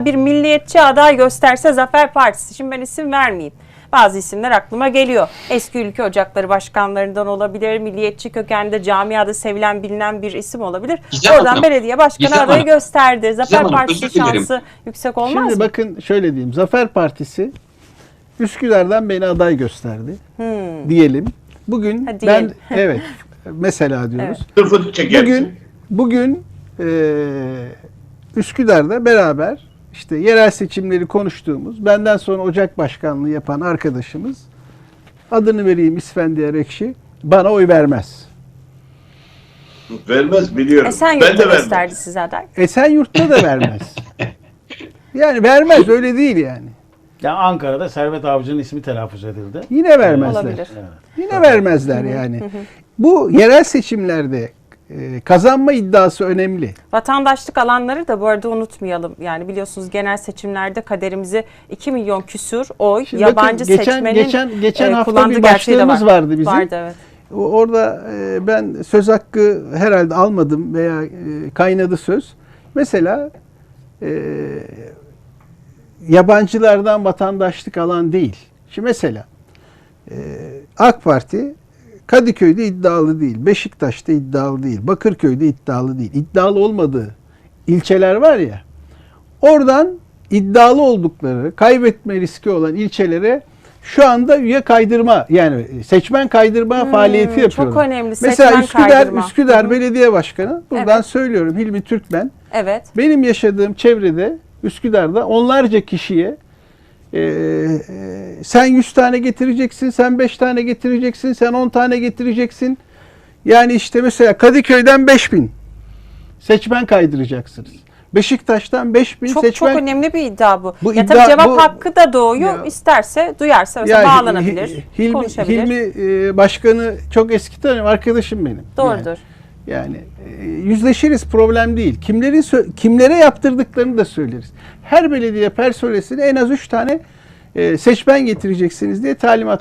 bir milliyetçi aday gösterse Zafer Partisi, şimdi ben isim vermeyeyim. Bazı isimler aklıma geliyor. Eski ülke ocakları başkanlarından olabilir, milliyetçi kökende camiada sevilen bilinen bir isim olabilir. Gizem Oradan Hanım, belediye başkanı Gizem adayı Hanım, gösterdi. Zafer Hanım, Partisi özür dilerim. şansı yüksek olmaz Şimdi mı? bakın şöyle diyeyim. Zafer Partisi Üsküdar'dan beni aday gösterdi. Hmm. Diyelim. Bugün Ha, diyelim. ben evet mesela diyoruz. Sırfı çekersin. Bugün bugün eee, Üsküdar'da beraber işte yerel seçimleri konuştuğumuz, benden sonra Ocak Başkanlığı yapan arkadaşımız adını vereyim İsfendiyar Ekşi bana oy vermez. Vermez biliyorum. ben Esenyurt'ta de vermem. gösterdi size aday. Esenyurt'ta da vermez. yani vermez öyle değil yani. Ya Ankara'da Servet Avcı'nın ismi telaffuz edildi. Yine vermezler. Olabilir. Evet. Yine vermezler yani. Bu yerel seçimlerde kazanma iddiası önemli. Vatandaşlık alanları da bu arada unutmayalım. Yani biliyorsunuz genel seçimlerde kaderimizi 2 milyon küsür oy Şimdi yabancı bakın, geçen- seçmenin geçen- geçen e, hafta bir başlığımız vardı bizim. Vardı evet. Orada e, ben söz hakkı herhalde almadım veya e, kaynadı söz. Mesela yabancılardan vatandaşlık alan değil. Şimdi mesela AK Parti Kadıköy'de iddialı değil, Beşiktaş'ta iddialı değil, Bakırköy'de iddialı değil. İddialı olmadığı ilçeler var ya. Oradan iddialı oldukları, kaybetme riski olan ilçelere şu anda üye kaydırma yani seçmen kaydırma faaliyeti çok yapıyorlar. önemli, Mesela seçmen Üsküdar kaydırma. Üsküdar. Belediye Başkanı buradan Evet. söylüyorum Hilmi Türkmen. Evet. Benim yaşadığım çevrede Üsküdar'da onlarca kişiye e, e, sen 100 tane getireceksin, sen 5 tane getireceksin, sen 10 tane getireceksin. Yani işte mesela Kadıköy'den 5000 seçmen kaydıracaksınız. Beşiktaş'tan 5000 Çok seçmen çok önemli bir iddia bu. Bu ya iddia- tabii cevap bu- hakkı da doğuyor. Ya- İsterse, duyarsa mesela Ya bağlanabilir, Hi- Hilmi, konuşabilir. Hilmi e, başkanı çok eski tanıyorum, arkadaşım benim. Doğrudur. Yani, yani e, yüzleşiriz problem değil. Kimlerin kimlere yaptırdıklarını da söyleriz. Her belediye personeline en az 3 tane e, seçmen getireceksiniz diye talimat